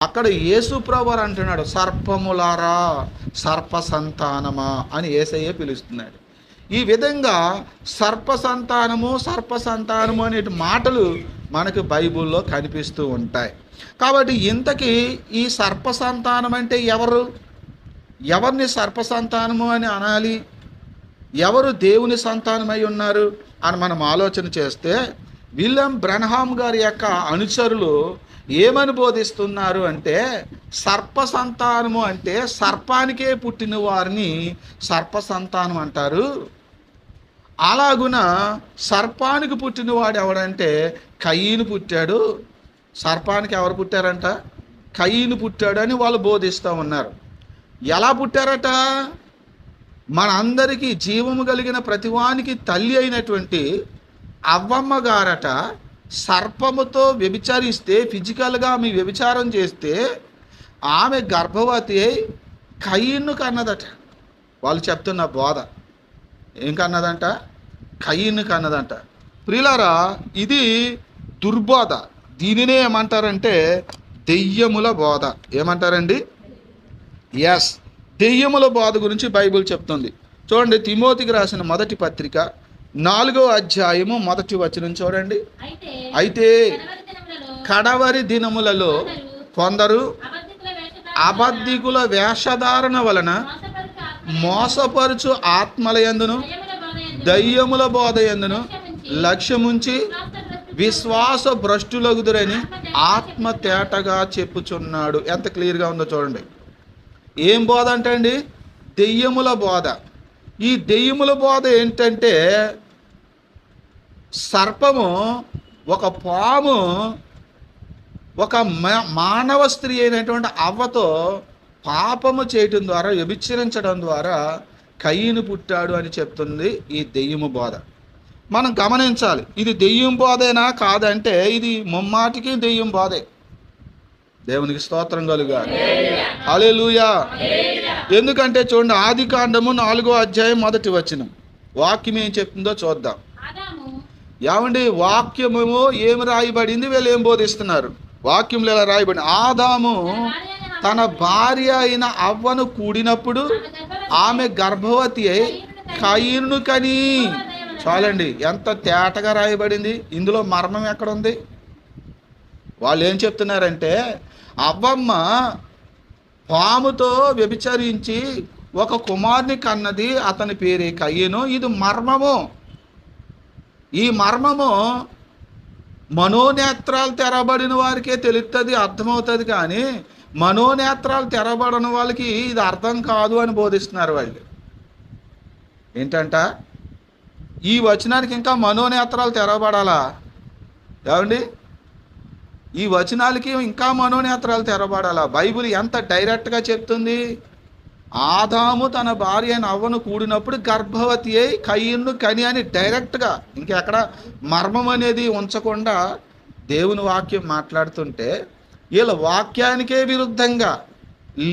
అక్కడ యేసుప్రభు అంటున్నాడు సర్పములారా సర్ప సంతానమా? అని ఏసయ్య పిలుస్తున్నాడు. ఈ విధంగా సర్ప సంతానము సర్ప సంతానము అనే మాటలు మనకు బైబిల్లో కనిపిస్తూ ఉంటాయి. కాబట్టి ఇంతకీ ఈ సర్ప సంతానం అంటే ఎవరు? ఎవరిని సర్ప సంతానము అని అనాలి? ఎవరు దేవుని సంతానమై ఉన్నారు? అని మనం ఆలోచన చేస్తే విలియం బ్రన్హామ్ గారి యొక్క అనుచరులు ఏమని బోధిస్తున్నారు అంటే సర్ప సంతానము అంటే సర్పానికే పుట్టిన వారిని సర్ప సంతానం అంటారు. అలాగున సర్పానికి పుట్టిన వాడు ఎవడంటే కయ్యను పుట్టాడు. సర్పానికి ఎవరు పుట్టారంట? కయ్యను పుట్టాడు అని వాళ్ళు బోధిస్తూ ఉన్నారు. ఎలా పుట్టారట? మనందరికీ జీవము కలిగిన ప్రతివానికి తల్లి అయినటువంటి అవ్వమ్మ గారట సర్పముతో వ్యభిచారిస్తే ఫిజికల్గా ఆమె వ్యభిచారం చేస్తే ఆమె గర్భవతి అయి కయ్యను కన్నదట. వాళ్ళు చెప్తున్న బోధ. ఏం కన్నదంట? కయ్యను కన్నదంట. ప్రిలరా ఇది దుర్బోధ. దీనినే ఏమంటారంటే దెయ్యముల బోధ. ఏమంటారండి? ఎస్ దెయ్యముల బోధ గురించి బైబిల్ చెప్తుంది. చూడండి తిమోతికి రాసిన మొదటి పత్రిక నాలుగో అధ్యాయము మొదటి వచనం చూడండి. అయితే కడవరి దినములలో కొందరు అబద్ధికుల వేషధారణ వలన మోసపరుచు ఆత్మల మోసపరుచు ఆత్మలయందును దయ్యముల బోధ యందు దయ్యముల బోధ ఎందును లక్ష్యముంచి విశ్వాస భ్రష్టులగుదురని ఆత్మ తేటగా చెప్పుచున్నాడు. ఎంత క్లియర్గా ఉందో చూడండి. ఏం బోధ అంటే అండి దెయ్యముల బోధ. ఈ దెయ్యముల బోధ ఏంటంటే సర్పము ఒక పాము ఒక మానవ స్త్రీ అయినటువంటి అవ్వతో పాపము చేయటం ద్వారా వ్యభిచరించడం ద్వారా కయ్యను పుట్టాడు అని చెప్తుంది ఈ దెయ్యము బోధ. మనం గమనించాలి ఇది దెయ్యం బోధేనా కాదంటే ఇది ముమ్మాటికి దెయ్యం బోధే. దేవునికి స్తోత్రం కలుగా హల్లెలూయా. ఎందుకంటే చూడండి ఆది కాండము నాలుగో అధ్యాయం మొదటి వచనం. వాక్యం ఏం చెప్తుందో చూద్దాం. ఏమండి వాక్యము ఏమి రాయబడింది? వీళ్ళు ఏం బోధిస్తున్నారు? వాక్యంలో ఎలా రాయబడింది ఆదాము తన భార్య అయిన అవ్వను కూడినప్పుడు ఆమె గర్భవతి అయి కయ్యను కని. చాలండి ఎంత తేటగా రాయబడింది? ఇందులో మర్మం ఎక్కడ ఉంది వాళ్ళు ఏం చెప్తున్నారంటే అవ్వమ్మ పాముతో వ్యభిచరించి ఒక కుమార్ని కన్నది అతని పేరే కయ్యను. ఇది మర్మము. ఈ మర్మము మనోనేత్రాలు తెరబడిన వారికే తెలుస్తుంది అర్థమవుతుంది కానీ మనోనేత్రాలు తెరబడిన వాళ్ళకి ఇది అర్థం కాదు అని బోధిస్తున్నారు వాళ్ళు. ఏంటంట? ఈ వచనానికి ఇంకా మనోనేత్రాలు తెరబడాలా? ఏమండి? ఈ వచనాలకి ఇంకా మనోనేత్రాలు తెరబడాలా? బైబిల్ ఎంత డైరెక్ట్గా చెప్తుంది? ఆదాము తన భార్య నవ్వను అవ్వను కూడినప్పుడు గర్భవతి అయి కయ్యను కని అని డైరెక్ట్గా ఇంకెక్కడ మర్మం అనేది ఉంచకుండా దేవుని వాక్యం మాట్లాడుతుంటే వీళ్ళ వాక్యానికే విరుద్ధంగా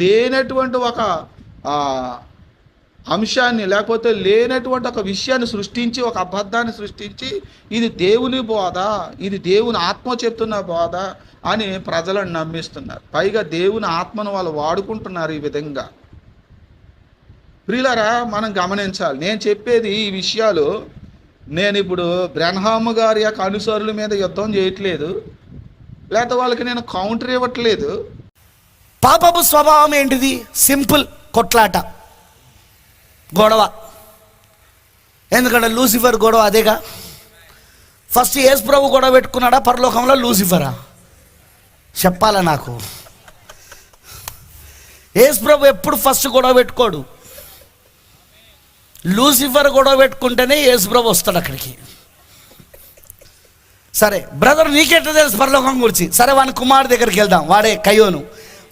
లేనటువంటి ఒక అంశాన్ని లేకపోతే లేనటువంటి ఒక విషయాన్ని సృష్టించి ఒక అబద్ధాన్ని సృష్టించి ఇది దేవుని బోధ ఇది దేవుని ఆత్మ చెప్తున్న బోధ అని ప్రజలను నమ్మిస్తున్నారు. పైగా దేవుని ఆత్మను వాళ్ళు వాడుకుంటున్నారు ఈ విధంగా. ప్రియులరా మనం గమనించాలి. నేను చెప్పేది ఈ విషయాలు నేను ఇప్పుడు బ్రహ్మ గారి యొక్క అనుసరుల మీద యుద్ధం చేయట్లేదు. లేకపోతే వాళ్ళకి నేను కౌంటర్ ఇవ్వట్లేదు. పాపపు స్వభావం ఏంటిది? సింపుల్ కొట్లాట. గొడవ. ఎందుకంటే లూసిఫర్ గొడవ అదేగా. ఫస్ట్ యేసు ప్రభు గొడవ పెట్టుకున్నాడా? పరలోకంలో లూసిఫరా? చెప్పాలా నాకు? యేసు ప్రభు ఎప్పుడు ఫస్ట్ గొడవ పెట్టుకోడు. లూసిఫర్ గొడవ పెట్టుకుంటేనే యేసు ప్రభు వస్తాడు అక్కడికి. సరే బ్రదర్ నీకెట్లా తెలుసు పరలోకం గురించి? సరే వాని కుమారుడు దగ్గరికి వెళ్దాం. వాడే కయోను.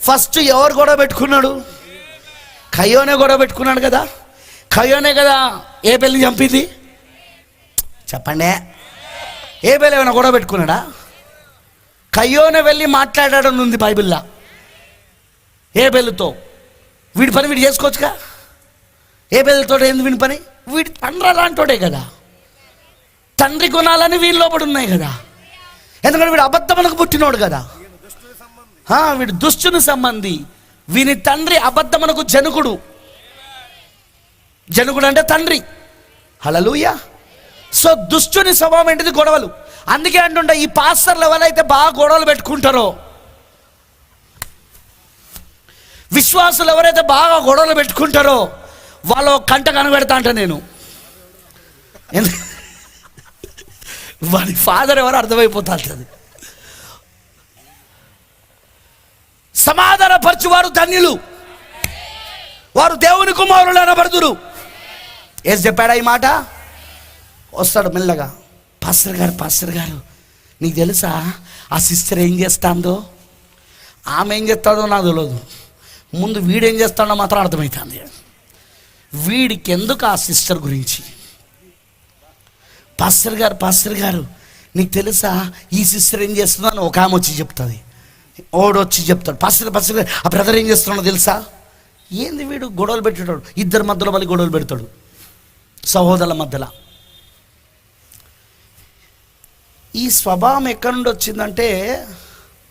ఫస్ట్ ఎవరు గొడవ పెట్టుకున్నాడు? కయోనే గొడవ పెట్టుకున్నాడు కదా? కయ్యోనే కదా ఏ పెళ్ళి చంపింది? చెప్పండి. ఏ పెళ్ళి ఏమైనా గొడవ పెట్టుకున్నాడా? కయ్యోనే వెళ్ళి మాట్లాడడం ఉంది బైబిల్లా. ఏ పెళ్ళితో వీడి పని వీడు చేసుకోవచ్చుగా? ఏ పెళ్ళితో ఏంది వీడి పని? వీడి తండ్రి అలాంటోడే కదా. తండ్రి గుణాలని వీడి లోపల ఉన్నాయి కదా. ఎందుకంటే వీడు అబద్ధమునకు పుట్టినోడు కదా. వీడు దుష్టుని సంబంధి. వీని తండ్రి అబద్ధమునకు జనకుడు. జనకుడు అంటే తండ్రి. హలలుయ సో దుష్టుని స్వభావం ఏంటిది? గొడవలు. అందుకే అంటుంటా ఈ పాస్టర్లు ఎవరైతే బాగా గొడవలు పెట్టుకుంటారో విశ్వాసులు ఎవరైతే బాగా గొడవలు పెట్టుకుంటారో వాళ్ళు కంట కనబెడతా అంట నేను. వాడి ఫాదర్ ఎవరు అర్థమైపోతా ఉంటుంది సమాధానపరచు వారు ధన్యులు. వారు దేవుని కుమారులు అనబడుదురు. ఏం చెప్పాడా ఈ మాట? వస్తాడు మెల్లగా. పాస్టర్ గారు పాస్టర్ గారు నీకు తెలుసా? ఆ సిస్టర్ ఏం చేస్తాందో? ఆమె ఏం చేస్తాడో నాకు తెలియదు ముందు వీడేం చేస్తాడో మాత్రం అర్థమవుతుంది వీడికి ఎందుకు ఆ సిస్టర్ గురించి? పాస్టర్ గారు పాస్టర్ గారు నీకు తెలుసా? ఈ సిస్టర్ ఏం చేస్తుందో అని ఒక ఆమె వచ్చి చెప్తుంది. ఓడు వచ్చి చెప్తాడు. పాస్టర్ పాస్టర్ గారు ఆ బ్రదర్ ఏం చేస్తున్నాడో తెలుసా? ఏంది వీడు గొడవలు పెట్టేటాడు? ఇద్దరి మధ్యలో మళ్ళీ గొడవలు పెడతాడు. సహోదరుల మధ్యలో. ఈ స్వభావం ఎక్కడి నుండి వచ్చిందంటే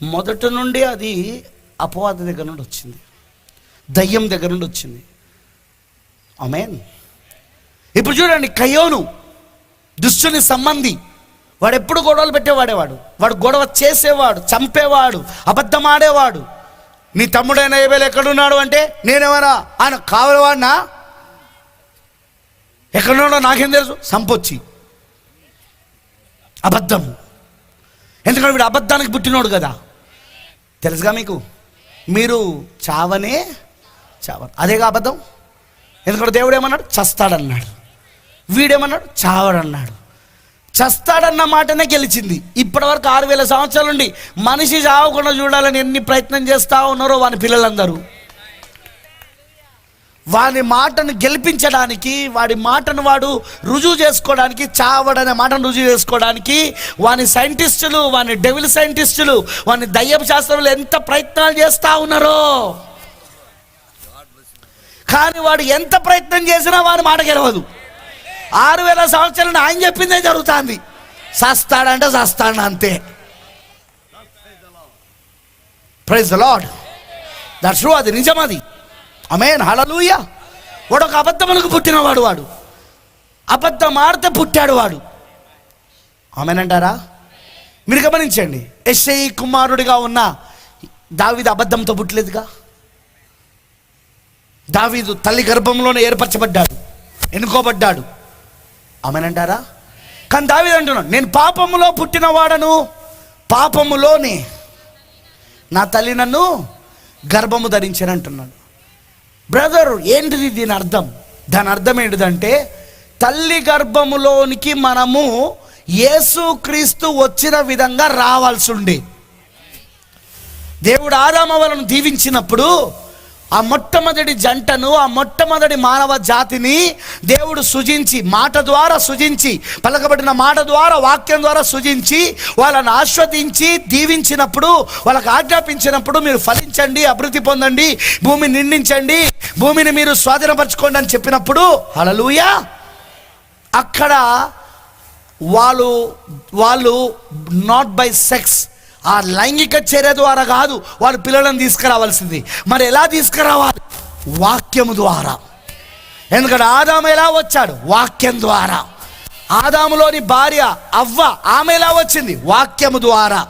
మొదటి నుండి అది అపవాద దగ్గర నుండి వచ్చింది. దయ్యం దగ్గర నుండి వచ్చింది. అమేన్ ఇప్పుడు చూడండి కయోను దుష్టుని సంబంధి. వాడు ఎప్పుడు గొడవలు పెట్టేవాడేవాడు. వాడు గొడవ చేసేవాడు చంపేవాడు అబద్ధం ఆడేవాడు నీ తమ్ముడైన ఏబేలు ఎక్కడున్నాడు అంటే నేనేమన్నా ఆయన కావలవాడినా? ఎక్కడున్నాడో నాకేం తెలుసు? సంపొచ్చి. అబద్ధం. ఎందుకంటే వీడు అబద్ధానికి పుట్టినోడు కదా. తెలుసుగా మీకు? మీరు చావనే చావరు. అదేగా అబద్ధం? ఎందుకంటే దేవుడు ఏమన్నాడు? చస్తాడన్నాడు. వీడేమన్నాడు? చావడన్నాడు. చస్తాడన్న మాటనే గెలిచింది. ఇప్పటివరకు ఆరు వేల సంవత్సరాల నుండి మనిషి చావకుండా చూడాలని ఎన్ని ప్రయత్నం చేస్తూ ఉన్నారో వాని పిల్లలందరూ. వాని మాటను గెలిపించడానికి వాడి మాటను వాడు రుజువు చేసుకోవడానికి చావడనే మాటను రుజువు చేసుకోవడానికి వాని సైంటిస్టులు వాని డెవిల్ సైంటిస్టులు వాని దయ్యం శాస్త్రంలో ఎంత ప్రయత్నాలు చేస్తూ ఉన్నారో. కానీ వాడు ఎంత ప్రయత్నం చేసినా వాని మాట గెలవదు. ఆరు వేల సంవత్సరాలు ఆయన చెప్పిందే జరుగుతుంది. సస్తాడంటే సస్తాడు అంతే. ప్రైజ్ లాడ్ దట్స్ అది నిజం అది. అమేన్ హలలుయ వాడు ఒక అబద్ధములకు పుట్టినవాడు వాడు. అబద్ధం ఆడితే పుట్టాడు వాడు. ఆమెనంటారా మీరు గమనించండి ఎస్ఐ కుమారుడిగా ఉన్న దావిది అబద్ధంతో పుట్టలేదుగా? దావీదు తల్లి గర్భంలోనే ఏర్పరచబడ్డాడు ఎన్నుకోబడ్డాడు. ఆమెనంటారా కానీ దావీదు అంటున్నాడు నేను పాపములో పుట్టినవాడను పాపములోనే నా తల్లి నన్ను గర్భము ధరించాను అంటున్నాడు. బ్రదర్ ఏంటిది దీని అర్థం? దాని అర్థం ఏంటిదంటే తల్లి గర్భములోనికి మనము యేసుక్రీస్తు వచ్చిన విధంగా రావాల్సి ఉండే. దేవుడు ఆదామవలను దీవించినప్పుడు ఆ మొట్టమొదటి జంటను ఆ మొట్టమొదటి మానవ జాతిని దేవుడు సృజించి మాట ద్వారా సృజించి పలకబడిన మాట ద్వారా వాక్యం ద్వారా సృజించి వాళ్ళని ఆస్వాదించి దీవించినప్పుడు వాళ్ళకి ఆజ్ఞాపించినప్పుడు మీరు ఫలించండి అభివృద్ధి పొందండి భూమిని నిండించండి భూమిని మీరు స్వాధీనపరచుకోండి అని చెప్పినప్పుడు హలలుయా అక్కడ వాళ్ళు వాళ్ళు నాట్ బై సెక్స్ ఆ లైంగిక చర్య ద్వారా కాదు వాళ్ళు పిల్లలను తీసుకురావాల్సింది. మరి ఎలా తీసుకురావాలి? వాక్యము ద్వారా. ఎందుకంటే ఆదాము ఎలా వచ్చాడు? వాక్యం ద్వారా. ఆదాములోని భార్య అవ్వ ఆమె ఎలా వచ్చింది? వాక్యము ద్వారా.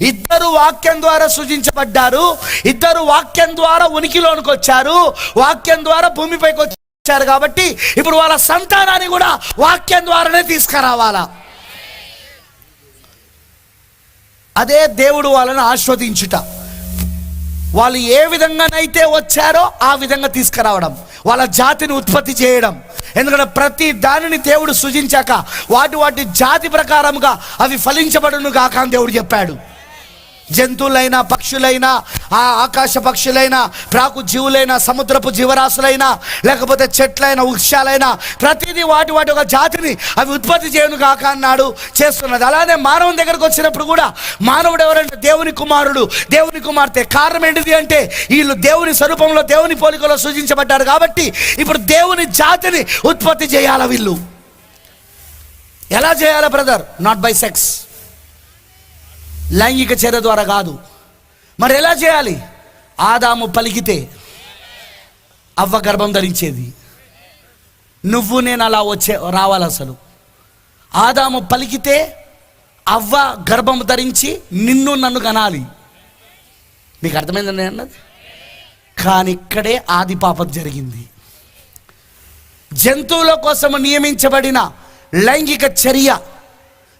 ఇద్దరు వాక్యం ద్వారా సృజించబడ్డారు. ఇద్దరు వాక్యం ద్వారా ఉనికిలోనికి వచ్చారు. వాక్యం ద్వారా భూమిపైకి వచ్చారు కాబట్టి ఇప్పుడు వాళ్ళ సంతానాన్ని కూడా వాక్యం ద్వారానే తీసుకురావాలా? అదే దేవుడు వాళ్ళని ఆస్వాదించుట వాళ్ళు ఏ విధంగానైతే వచ్చారో ఆ విధంగా తీసుకురావడం వాళ్ళ జాతిని ఉత్పత్తి చేయడం. ఎందుకంటే ప్రతి దానిని దేవుడు సృజించాక వాటి వాటి జాతి ప్రకారముగా అవి ఫలించబడును కాక అని దేవుడు చెప్పాడు. జంతువులైనా పక్షులైనా ఆ ఆకాశ పక్షులైనా ప్రాకు జీవులైనా సముద్రపు జీవరాశులైనా లేకపోతే చెట్లైనా వృక్షాలైనా ప్రతిదీ వాటి వాటి ఒక జాతిని అవి ఉత్పత్తి చేయను కాక అన్నాడు చేస్తున్నది. అలానే మానవుని దగ్గరకు వచ్చినప్పుడు కూడా మానవుడు ఎవరంటే దేవుని కుమారుడు దేవుని కుమార్తె. కారణం ఏంటిది అంటే వీళ్ళు దేవుని స్వరూపంలో దేవుని పోలికలో సూచించబడ్డారు కాబట్టి ఇప్పుడు దేవుని జాతిని ఉత్పత్తి చేయాల వీళ్ళు? ఎలా చేయాలా బ్రదర్? నాట్ బై సెక్స్ లైంగిక చర్య ద్వారా కాదు. మరి ఎలా చేయాలి? ఆదాము పలికితే అవ్వ గర్భం ధరించేది. నువ్వు నేను అలా వచ్చే రావాలి అసలు. ఆదాము పలికితే అవ్వ గర్భం ధరించి నిన్ను నన్ను కనాలి. మీకు అర్థమైందండి అన్నది? కానీ ఇక్కడే ఆది పాపం జరిగింది. జంతువుల కోసం నియమించబడిన లైంగిక చర్య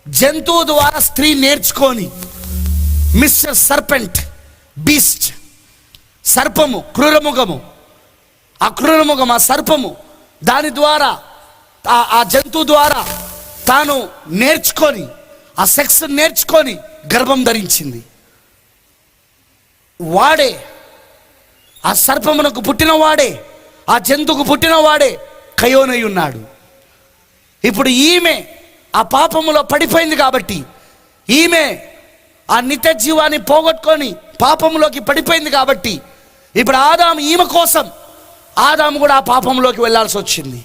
జంతువు ద్వారా స్త్రీ నేర్చుకొని మిస్టర్ సర్పెంట్ బీస్ట్ సర్పము క్రూరముఖము. ఆ క్రూరముఖం ఆ సర్పము దాని ద్వారా ఆ- జంతువు ద్వారా తాను నేర్చుకొని ఆ సెక్స్ నేర్చుకొని గర్భం ధరించింది. వాడే ఆ సర్పమునకు పుట్టిన వాడే ఆ జంతువుకు పుట్టిన వాడే కయోనై ఉన్నాడు. ఇప్పుడు ఈమె ఆ పాపములో పడిపోయింది కాబట్టి ఈమె ఆ నిత్య జీవాన్ని పోగొట్టుకొని పాపంలోకి పడిపోయింది కాబట్టి ఇప్పుడు ఆదాము ఈమె కోసం ఆదాము కూడా ఆ పాపంలోకి వెళ్ళాల్సి వచ్చింది.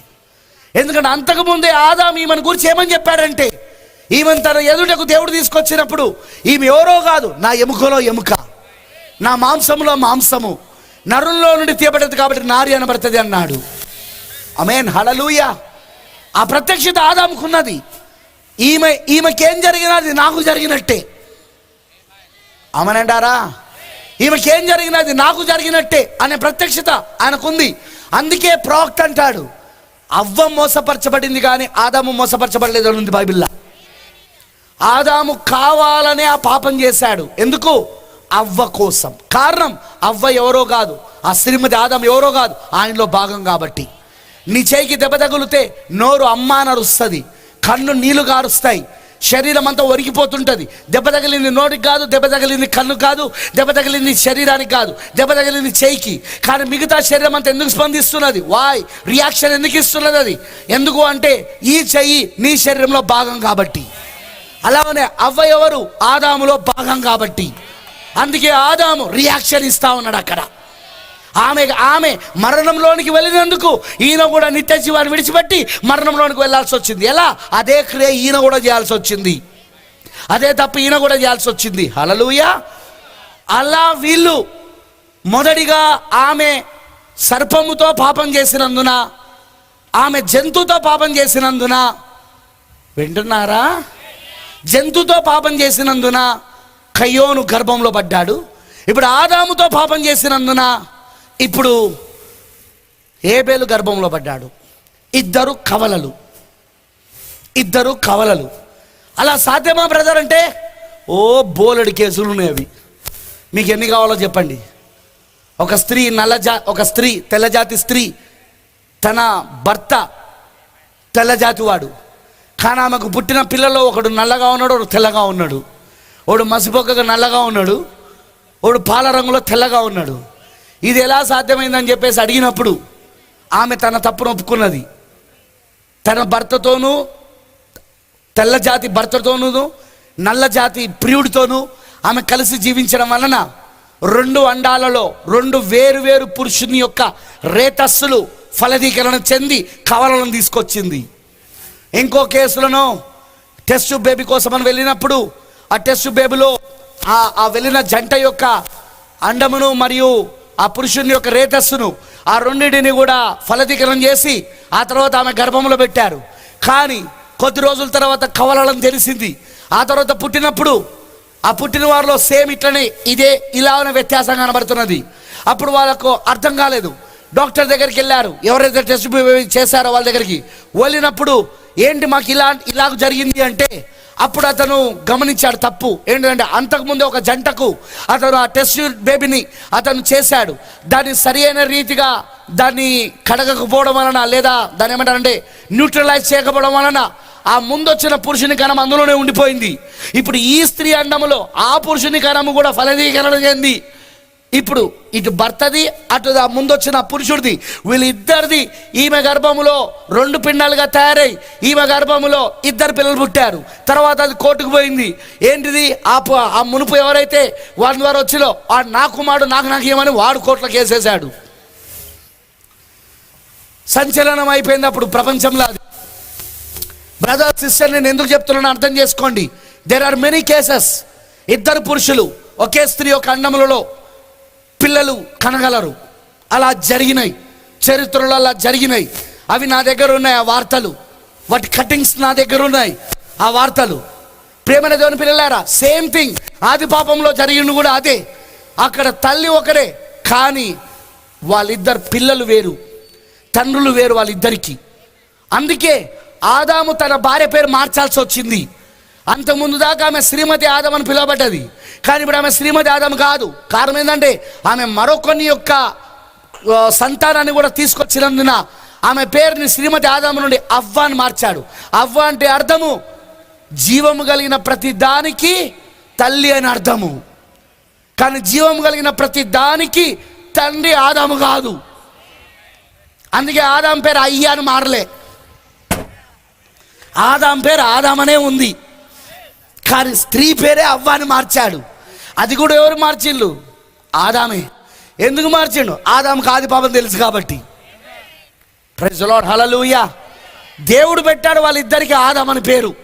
ఎందుకంటే అంతకుముందే ఆదాము ఈమెను గురించి ఏమని చెప్పాడంటే ఈమెను తన ఎదుటకు దేవుడు తీసుకొచ్చినప్పుడు ఈమె ఎవరో కాదు నా ఎముకలో ఎముక నా మాంసంలో మాంసము నరుల్లో నుండి తీయబడదు కాబట్టి నారి అనబడుతుంది అన్నాడు. అమేన్ హళలుయ ఆ ప్రత్యక్షత ఆదాముకున్నది. ఈమె ఈమెకేం జరిగినది? నాకు జరిగినట్టే. అమనంటారా ఈమెకేం జరిగినది? నాకు జరిగినట్టే అనే ప్రత్యక్షత ఆయనకుంది. అందుకే ప్రాక్ట్ అంటాడు. అవ్వ మోసపరచబడింది కానీ ఆదాము మోసపరచబడలేదు అని ఉంది బైబిల్లా. ఆదాము కావాలనే ఆ పాపం చేశాడు. ఎందుకు? అవ్వ కోసం. కారణం అవ్వ ఎవరో కాదు. ఆ శ్రీమతి ఆదాం ఎవరో కాదు. ఆయనలో భాగం కాబట్టి. నీ చేయికి దెబ్బ తగిలితే నోరు అమ్మ అని అరుస్తుంది కన్ను నీళ్ళు గారుస్తాయి. శరీరం అంతా ఒరిగిపోతుంటుంది. దెబ్బ తగిలింది నోటికి కాదు దెబ్బ తగిలింది కన్ను కాదు దెబ్బ తగిలింది శరీరానికి కాదు దెబ్బ తగిలింది చేయికి. కానీ మిగతా శరీరం అంతా ఎందుకు స్పందిస్తున్నది? వాయ్ రియాక్షన్ ఎందుకు ఇస్తున్నది అది? ఎందుకు అంటే ఈ చెయ్యి నీ శరీరంలో భాగం కాబట్టి. అలానే అవ్వ ఎవరు? ఆదాములో భాగం కాబట్టి. అందుకే ఆదాము రియాక్షన్ ఇస్తా ఉన్నాడు అక్కడ. ఆమె ఆమె మరణంలోనికి వెళ్ళినందుకు ఈయన కూడా నిత్య జీవాన్ని విడిచిపెట్టి మరణంలోనికి వెళ్ళాల్సి వచ్చింది. ఎలా? అదే క్రియ ఈయన కూడా చేయాల్సి వచ్చింది. అదే తప్ప ఈయన కూడా చేయాల్సి వచ్చింది. హలలుయ అలా వీళ్ళు మొదటిగా ఆమె సర్పముతో పాపం చేసినందున ఆమె జంతువుతో పాపం చేసినందున వింటున్నారా? జంతుతో పాపం చేసినందున కయ్యోను గర్భంలో పడ్డాడు. ఇప్పుడు ఆదాముతో పాపం చేసినందున ఇప్పుడు ఏబేలు గర్భంలో పడ్డాడు. ఇద్దరు కవలలు. ఇద్దరు కవలలు. అలా సాధ్యమా బ్రదర్ అంటే ఓ బోలెడు కేసులు ఉన్నాయి అవి. మీకు ఎన్ని కావాలో చెప్పండి. ఒక స్త్రీ నల్లజా ఒక స్త్రీ తెల్లజాతి స్త్రీ తన భర్త తెల్లజాతి వాడు. కానీ ఆమెకు పుట్టిన పిల్లలో ఒకడు నల్లగా ఉన్నాడు ఒకడు తెల్లగా ఉన్నాడు. ఒకడు మసిపోకగా నల్లగా ఉన్నాడు ఒకడు పాల రంగులో తెల్లగా ఉన్నాడు. ఇది ఎలా సాధ్యమైందని చెప్పేసి అడిగినప్పుడు ఆమె తన తప్పును ఒప్పుకున్నది తన భర్తతోనూ తెల్ల జాతి భర్తతోనూ నల్ల జాతి ప్రియుడితోనూ ఆమె కలిసి జీవించడం వలన రెండు అండాలలో రెండు వేరు వేరు పురుషుని యొక్క రేతస్సులు ఫలదీకరణ చెంది కవలను తీసుకొచ్చింది. ఇంకో కేసులను టెస్ట్ బేబీ కోసం అని వెళ్ళినప్పుడు ఆ టెస్ట్ బేబీలో ఆ ఆ వెళ్ళిన జంట యొక్క అండమును మరియు ఆ పురుషుని యొక్క రేతస్సును ఆ రెండింటిని కూడా ఫలదీకరణం చేసి ఆ తర్వాత ఆమె గర్భంలో పెట్టారు. కానీ కొద్ది రోజుల తర్వాత కవలడం తెలిసింది. ఆ తర్వాత పుట్టినప్పుడు ఆ పుట్టిన వారిలో సేమ్ ఇట్లనే ఇదే ఇలా ఉన్న వ్యత్యాసం కనబడుతున్నది. అప్పుడు వాళ్ళకు అర్థం కాలేదు. డాక్టర్ దగ్గరికి వెళ్ళారు. ఎవరైతే టెస్ట్ చేశారో వాళ్ళ దగ్గరికి. వెళ్ళినప్పుడు ఏంటి మాకు ఇలా ఇలాగ జరిగింది అంటే అప్పుడు అతను గమనించాడు తప్పు. ఏంటంటే అంతకుముందే ఒక జంటకు అతను ఆ టెస్ట్ బేబీని అతను చేశాడు. దాన్ని సరి అయిన రీతిగా దాన్ని కడగకపోవడం వలన లేదా దాన్ని ఏమంటారంటే న్యూట్రలైజ్ చేయకపోవడం వలన ఆ ముందొచ్చిన పురుషుని కణం అందులోనే ఉండిపోయింది. ఇప్పుడు ఈ స్త్రీ అండములో ఆ పురుషుని కణము కూడా ఫలదీకరణ చెంది. ఇప్పుడు ఇటు భర్తది అటు ముందు ముందొచ్చిన పురుషుడిది. వీళ్ళిద్దరిది ఈమె గర్భములో రెండు పిండాలుగా తయారై ఈమె గర్భములో ఇద్దరు పిల్లలు పుట్టారు. తర్వాత అది కోర్టుకు పోయింది. ఏంటిది? ఆ ఆ మునుపు ఎవరైతే వాడి ద్వారా వచ్చిలో వాడు నా కుమారుడు నాకు నాకు ఏమని వాడు కోర్టులో కేసేశాడు సంచలనం అయిపోయింది అప్పుడు ప్రపంచంలో అది. బ్రదర్ సిస్టర్ నేను ఎందుకు చెప్తున్నాను అర్థం చేసుకోండి. దేర్ ఆర్ మెనీ కేసెస్ ఇద్దరు పురుషులు ఒకే స్త్రీ ఒక అండములలో పిల్లలు కనగలరు. అలా జరిగినాయి. చరిత్రలో అలా జరిగినాయి. అవి నా దగ్గర ఉన్నాయి ఆ వార్తలు. వాటి కటింగ్స్ నా దగ్గర ఉన్నాయి ఆ వార్తలు. ప్రేమన దేవుని పిల్లలారా సేమ్ థింగ్. ఆది పాపంలో జరిగింది కూడా అదే. అక్కడ తల్లి ఒకరే కానీ వాళ్ళిద్దరు పిల్లలు వేరు. తండ్రులు వేరు వాళ్ళిద్దరికి. అందుకే ఆదాము తన భార్య పేరు మార్చాల్సి వచ్చింది. అంతకుముందు దాకా ఆమె శ్రీమతి ఆదం అని పిలువబడ్డది. కానీ ఇప్పుడు ఆమె శ్రీమతి ఆదాము కాదు. కారణం ఏంటంటే ఆమె మరొకని యొక్క సంతానాన్ని కూడా తీసుకొచ్చినందున ఆమె పేరుని శ్రీమతి ఆదాము నుండి అవ్వ అని మార్చాడు. అవ్వ అంటే అర్థము జీవము కలిగిన ప్రతి దానికి తల్లి అని అర్థము. కానీ జీవము కలిగిన ప్రతి దానికి తండ్రి ఆదాము కాదు. అందుకే ఆదాం పేరు అయ్యా అని మారలే. ఆదాం పేరు ఆదామనే ఉంది. కానీ స్త్రీ పేరే అవ్వ అని మార్చాడు. అది కూడా ఎవరు మార్చిండు ఆదామే. ఎందుకు మార్చిండు? ఆదాంకి ఆది పాపం తెలుసు కాబట్టి. ప్రజలో హలలుయ దేవుడు పెట్టాడు వాళ్ళిద్దరికి ఆదాం అని పేరు.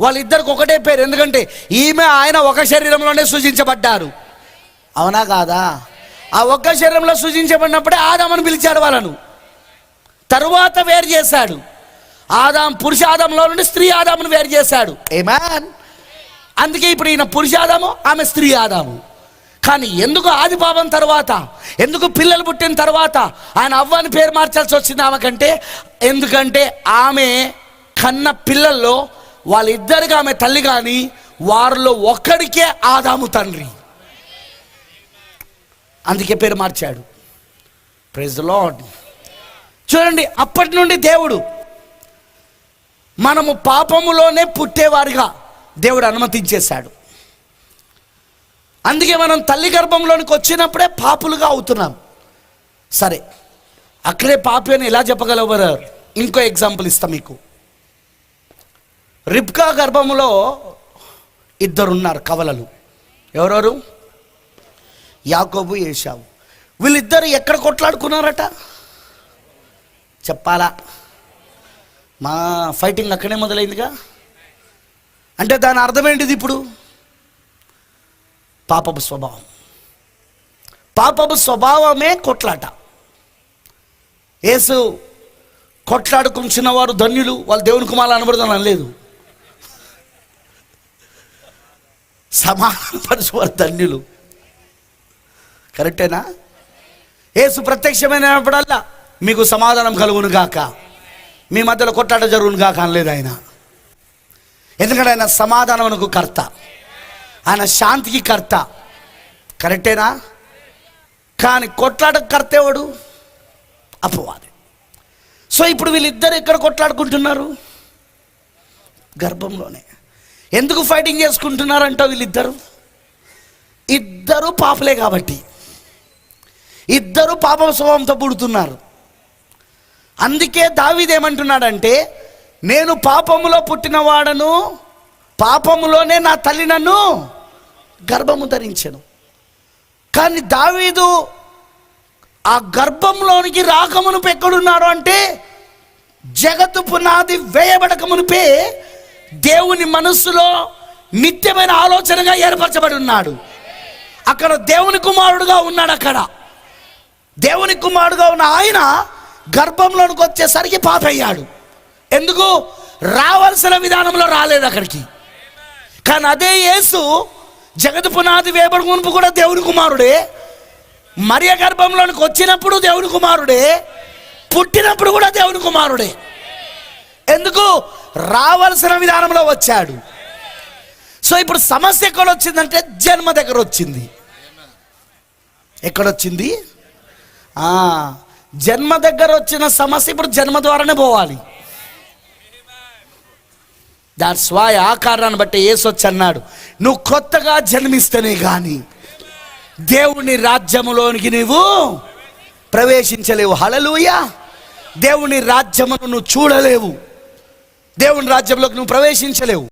వాళ్ళిద్దరికి ఒకటే పేరు. ఎందుకంటే ఈమె ఆయన ఒక శరీరంలోనే సూచించబడ్డారు అవునా కాదా? ఆ ఒక్క శరీరంలో సృజించబడినప్పుడే ఆదామని పిలిచాడు వాళ్ళను. తరువాత వేరు చేశాడు. ఆదాం పురుష ఆదంలో నుండి స్త్రీ ఆదామును వేరు చేశాడు. ఏమాన్ అందుకే ఇప్పుడు ఈయన పురుష ఆదాము ఆమె స్త్రీ ఆదాము. కానీ ఎందుకు ఆది పాపం తర్వాత ఎందుకు పిల్లలు పుట్టిన తర్వాత ఆయన అవ్వని పేరు మార్చాల్సి వచ్చింది ఆమెకంటే ఎందుకంటే ఆమె కన్న పిల్లల్లో వాళ్ళిద్దరికి ఆమె తల్లి కానీ వారిలో ఒక్కడికే ఆదాము తండ్రి. అందుకే పేరు మార్చాడు. ప్రైజ్ లాడ్ చూడండి అప్పటి నుండి దేవుడు మనము పాపములోనే పుట్టేవారిగా. దేవుడు అనుమతించేశాడు. అందుకే మనం తల్లి గర్భంలోనికి వచ్చినప్పుడే పాపులుగా అవుతున్నాం. సరే అక్కడే పాపి అని ఎలా చెప్పగలవరు ఇంకో ఎగ్జాంపుల్ ఇస్తా మీకు. రిబ్కా గర్భములో ఇద్దరున్నారు కవలలు. ఎవరెవరు? యాకోబు ఏషావు వీళ్ళిద్దరు ఎక్కడ కొట్లాడుకున్నారట? చెప్పాలా? మా ఫైటింగ్ అక్కడే మొదలైందిగా? అంటే దాని అర్థం ఏంటిది ఇప్పుడు? పాపపు స్వభావం. పాపపు స్వభావమే కొట్లాట. యేసు కొట్లాడుకుంటున్న వారు ధన్యులు వాళ్ళు దేవుని కుమారులు అనబడదని అనలేదు. సమానపరచువారు ధన్యులు. కరెక్టేనా? యేసు ప్రత్యక్షమైనప్పుడల్లా మీకు సమాధానం కలుగును గాక మీ మధ్యలో కొట్లాట జరుగును గాక అనలేదు ఆయన. ఎందుకంటే ఆయన సమాధానమునకు కర్త. ఆయన శాంతికి కర్త. కరెక్టేనా? కానీ కొట్లాట కర్త ఎవడు? అపవాది. సో ఇప్పుడు వీళ్ళిద్దరు ఎక్కడ కొట్లాడుకుంటున్నారు? గర్భంలోనే. ఎందుకు ఫైటింగ్ చేసుకుంటున్నారంట వీళ్ళిద్దరు? ఇద్దరు పాపలే కాబట్టి. ఇద్దరు పాప స్వభావంతో పుడుతున్నారు. అందుకే దావీదేమంటున్నాడంటే నేను పాపములో పుట్టినవాడను పాపములోనే నా తల్లి నన్ను గర్భము ధరించను. కానీ దావీదు ఆ గర్భంలోనికి రాకమును ఎక్కడున్నాడు అంటే జగత్తు పునాది వేయబడక మునిపే దేవుని మనస్సులో నిత్యమైన ఆలోచనగా ఏర్పరచబడి ఉన్నాడు అక్కడ దేవుని కుమారుడుగా ఉన్నాడు అక్కడ. దేవుని కుమారుడుగా ఉన్న ఆయన గర్భంలోనికి వచ్చేసరికి పాపయ్యాడు. అయ్యాడు ఎందుకు? రావాల్సిన విధానంలో రాలేదు అక్కడికి. కానీ అదే యేసు జగత్ పునాది వేపడి మునుపు కూడా దేవుని కుమారుడే. మరియ గర్భంలోనికి వచ్చినప్పుడు దేవుని కుమారుడే. పుట్టినప్పుడు కూడా దేవుని కుమారుడే. ఎందుకు? రావాల్సిన విధానంలో వచ్చాడు. సో ఇప్పుడు సమస్య ఎక్కడ వచ్చిందంటే జన్మ దగ్గర వచ్చింది ఎక్కడొచ్చింది జన్మ దగ్గర వచ్చిన సమస్య ఇప్పుడు జన్మ ద్వారానే పోవాలి. దాని స్వాయ ఆకారాన్ని బట్టి ఏసొచ్చి అన్నాడు నువ్వు కొత్తగా జన్మిస్తేనే కానీ దేవుని రాజ్యములోనికి నీవు ప్రవేశించలేవు. హలలుయ దేవుని రాజ్యమును నువ్వు చూడలేవు. దేవుని రాజ్యంలోకి నువ్వు ప్రవేశించలేవు.